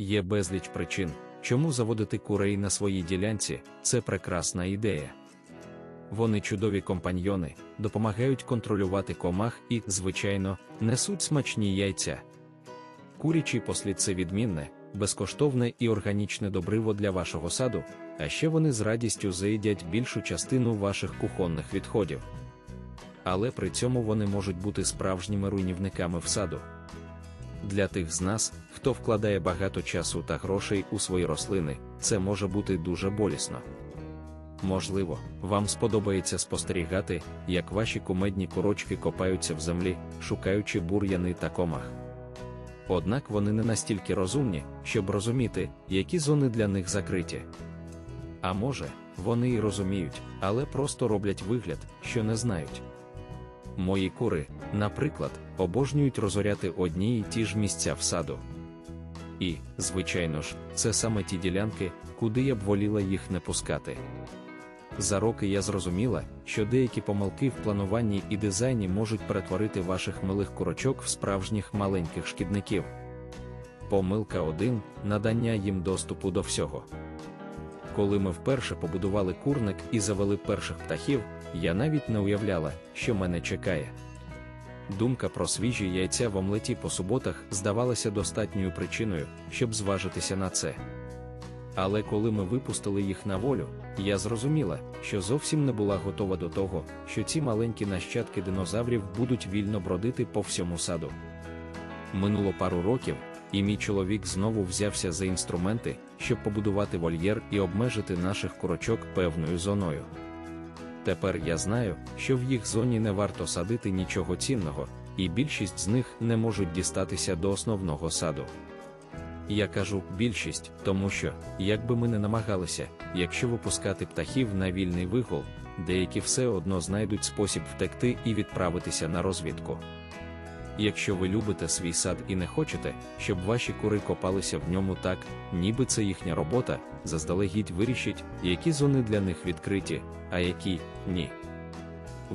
Є безліч причин, чому заводити курей на своїй ділянці це прекрасна ідея. Вони чудові компаньйони, допомагають контролювати комах і, звичайно, несуть смачні яйця. Курячий послід це відмінне, безкоштовне і органічне добриво для вашого саду, а ще вони з радістю заїдять більшу частину ваших кухонних відходів. Але при цьому вони можуть бути справжніми руйнівниками в саду. Для тих з нас, хто вкладає багато часу та грошей у свої рослини, це може бути дуже болісно. Можливо, вам сподобається спостерігати, як ваші кумедні курочки копаються в землі, шукаючи бур'яни та комах. Однак вони не настільки розумні, щоб розуміти, які зони для них закриті. А може, вони і розуміють, але просто роблять вигляд, що не знають. Мої кури, наприклад, обожнюють розоряти одні й ті ж місця в саду. І, звичайно ж, це саме ті ділянки, куди я б воліла їх не пускати. За роки я зрозуміла, що деякі помилки в плануванні і дизайні можуть перетворити ваших милих курочок в справжніх маленьких шкідників. Помилка 1 надання їм доступу до всього. Коли ми вперше побудували курник і завели перших птахів, я навіть не уявляла, що мене чекає. Думка про свіжі яйця в омлеті по суботах здавалася достатньою причиною, щоб зважитися на це. Але коли ми випустили їх на волю, я зрозуміла, що зовсім не була готова до того, що ці маленькі нащадки динозаврів будуть вільно бродити по всьому саду. Минуло пару років, і мій чоловік знову взявся за інструменти, щоб побудувати вольєр і обмежити наших курочок певною зоною. Тепер я знаю, що в їх зоні не варто садити нічого цінного, і більшість з них не можуть дістатися до основного саду. Я кажу більшість, тому що, як би ми не намагалися, якщо випускати птахів на вільний вигул, деякі все одно знайдуть спосіб втекти і відправитися на розвідку. Якщо ви любите свій сад і не хочете, щоб ваші кури копалися в ньому так, ніби це їхня робота, заздалегідь вирішіть, які зони для них відкриті, а які ні.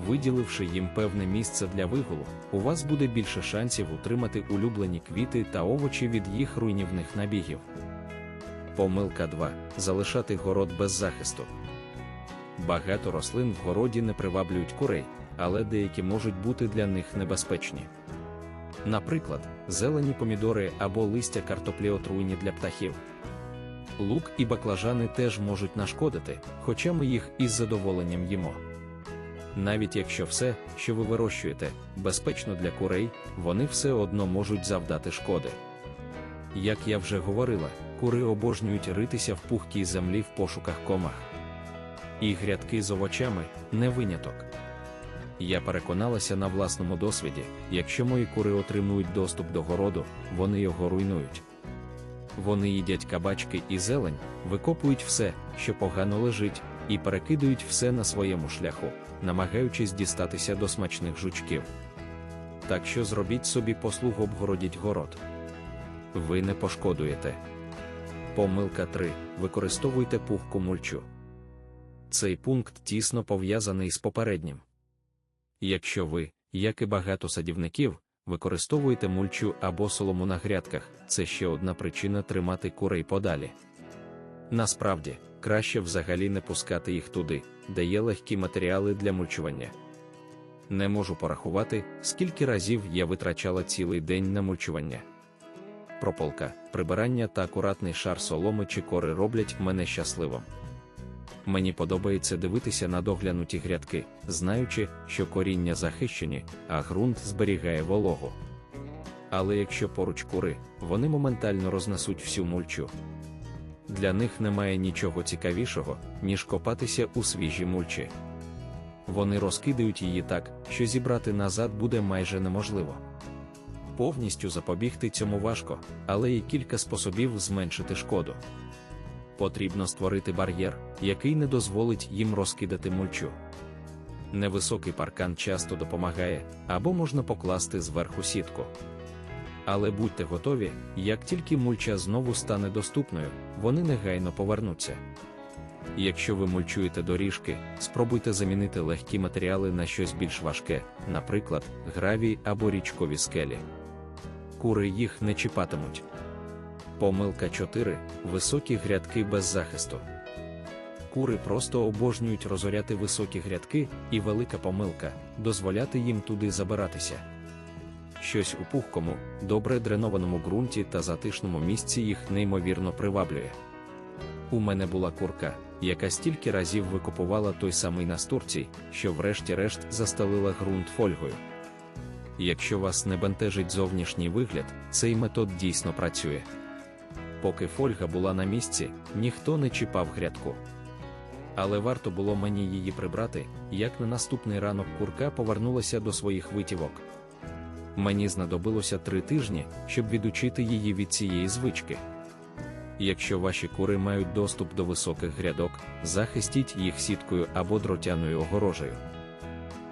Виділивши їм певне місце для вигулу, у вас буде більше шансів утримати улюблені квіти та овочі від їх руйнівних набігів. Помилка 2. Залишати город без захисту. Багато рослин в городі не приваблюють курей, але деякі можуть бути для них небезпечні. Наприклад, зелені помідори або листя картоплі отруйні для птахів. Лук і баклажани теж можуть нашкодити, хоча ми їх із задоволенням їмо. Навіть якщо все, що ви вирощуєте, безпечно для курей, вони все одно можуть завдати шкоди. Як я вже говорила, кури обожнюють ритися в пухкій землі в пошуках комах. І грядки з овочами не виняток. Я переконалася на власному досвіді, якщо мої кури отримують доступ до городу, вони його руйнують. Вони їдять кабачки і зелень, викопують все, що погано лежить, і перекидують все на своєму шляху, намагаючись дістатися до смачних жучків. Так що зробіть собі послугу обгородіть город. Ви не пошкодуєте. Помилка 3. Використовуйте пухку мульчу. Цей пункт тісно пов'язаний з попереднім. Якщо ви, як і багато садівників, використовуєте мульчу або солому на грядках, це ще одна причина тримати курей подалі. Насправді, краще взагалі не пускати їх туди, де є легкі матеріали для мульчування. Не можу порахувати, скільки разів я витрачала цілий день на мульчування. Прополка, прибирання та акуратний шар соломи чи кори роблять мене щасливим. Мені подобається дивитися на доглянуті грядки, знаючи, що коріння захищені, а ґрунт зберігає вологу. Але якщо поруч кури, вони моментально рознесуть всю мульчу. Для них немає нічого цікавішого, ніж копатися у свіжій мульчі. Вони розкидають її так, що зібрати назад буде майже неможливо. Повністю запобігти цьому важко, але є кілька способів зменшити шкоду. Потрібно створити бар'єр, який не дозволить їм розкидати мульчу. Невисокий паркан часто допомагає, або можна покласти зверху сітку. Але будьте готові, як тільки мульча знову стане доступною, вони негайно повернуться. Якщо ви мульчуєте доріжки, спробуйте замінити легкі матеріали на щось більш важке, наприклад, гравій або річкові скелі. Кури їх не чіпатимуть. Помилка 4. Високі грядки без захисту. Кури просто обожнюють розоряти високі грядки, і велика помилка дозволяти їм туди забиратися. Щось у пухкому, добре дренованому ґрунті та затишному місці їх неймовірно приваблює. У мене була курка, яка стільки разів викупувала той самий настурцій, що врешті-решт застелила ґрунт фольгою. Якщо вас не бентежить зовнішній вигляд, цей метод дійсно працює. Поки фольга була на місці, ніхто не чіпав грядку. Але варто було мені її прибрати, як на наступний ранок курка повернулася до своїх витівок. Мені знадобилося три тижні, щоб відучити її від цієї звички. Якщо ваші кури мають доступ до високих грядок, захистіть їх сіткою або дротяною огорожею.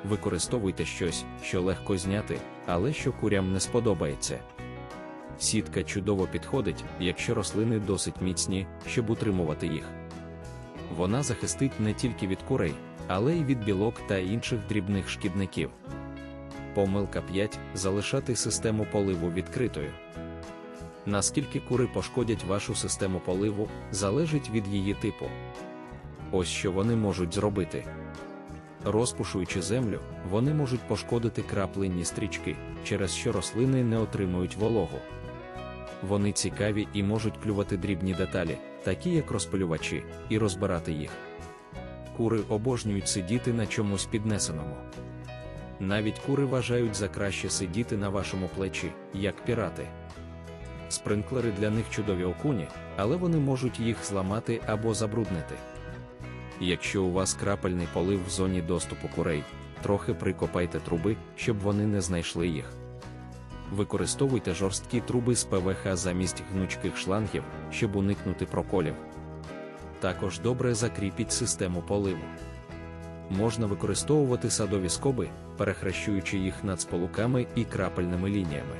Використовуйте щось, що легко зняти, але що курям не сподобається. Сітка чудово підходить, якщо рослини досить міцні, щоб утримувати їх. Вона захистить не тільки від курей, але й від білок та інших дрібних шкідників. Помилка 5. Залишати систему поливу відкритою. Наскільки кури пошкодять вашу систему поливу, залежить від її типу. Ось що вони можуть зробити. Розпушуючи землю, вони можуть пошкодити краплинні стрічки, через що рослини не отримують вологу. Вони цікаві і можуть клювати дрібні деталі, такі як розпилювачі, і розбирати їх. Кури обожнюють сидіти на чомусь піднесеному. Навіть кури вважають за краще сидіти на вашому плечі, як пірати. Спринклери для них чудові окуні, але вони можуть їх зламати або забруднити. Якщо у вас крапельний полив в зоні доступу курей, трохи прикопайте труби, щоб вони не знайшли їх. Використовуйте жорсткі труби з ПВХ замість гнучких шлангів, щоб уникнути проколів. Також добре закріпіть систему поливу. Можна використовувати садові скоби, перехрещуючи їх над сполуками і крапельними лініями.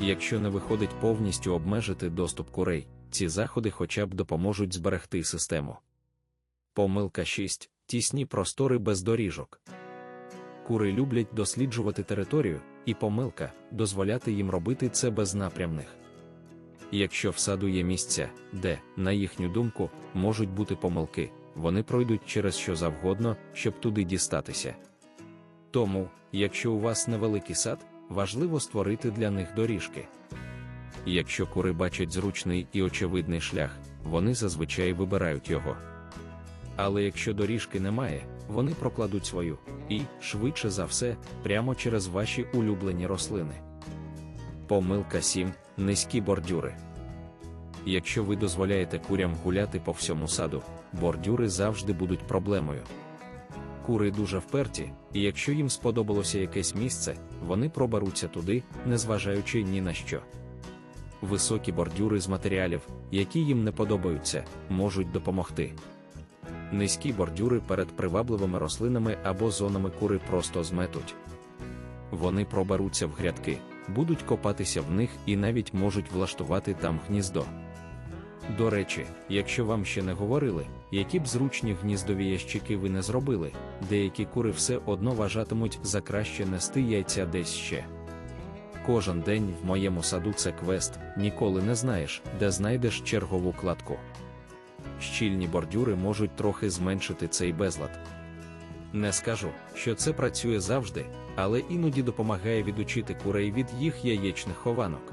Якщо не виходить повністю обмежити доступ курей, ці заходи хоча б допоможуть зберегти систему. Помилка 6. Тісні простори без доріжок. Кури люблять досліджувати територію, і помилка дозволяти їм робити це без напрямних. Якщо в саду є місця, де, на їхню думку, можуть бути помилки, вони пройдуть через що завгодно, щоб туди дістатися. Тому, якщо у вас невеликий сад, важливо створити для них доріжки. Якщо кури бачать зручний і очевидний шлях, вони зазвичай вибирають його. Але якщо доріжки немає, вони прокладуть свою і, швидше за все, прямо через ваші улюблені рослини. Помилка 7. Низькі бордюри. Якщо ви дозволяєте курям гуляти по всьому саду, бордюри завжди будуть проблемою. Кури дуже вперті, і якщо їм сподобалося якесь місце, вони проберуться туди, незважаючи ні на що. Високі бордюри з матеріалів, які їм не подобаються, можуть допомогти. Низькі бордюри перед привабливими рослинами або зонами кури просто зметуть. Вони проберуться в грядки, будуть копатися в них і навіть можуть влаштувати там гніздо. До речі, якщо вам ще не говорили, які б зручні гніздові ящики ви не зробили, деякі кури все одно вважатимуть за краще нести яйця десь ще. Кожен день в моєму саду це квест, ніколи не знаєш, де знайдеш чергову кладку. Щільні бордюри можуть трохи зменшити цей безлад. Не скажу, що це працює завжди, але іноді допомагає відучити курей від їх яєчних хованок.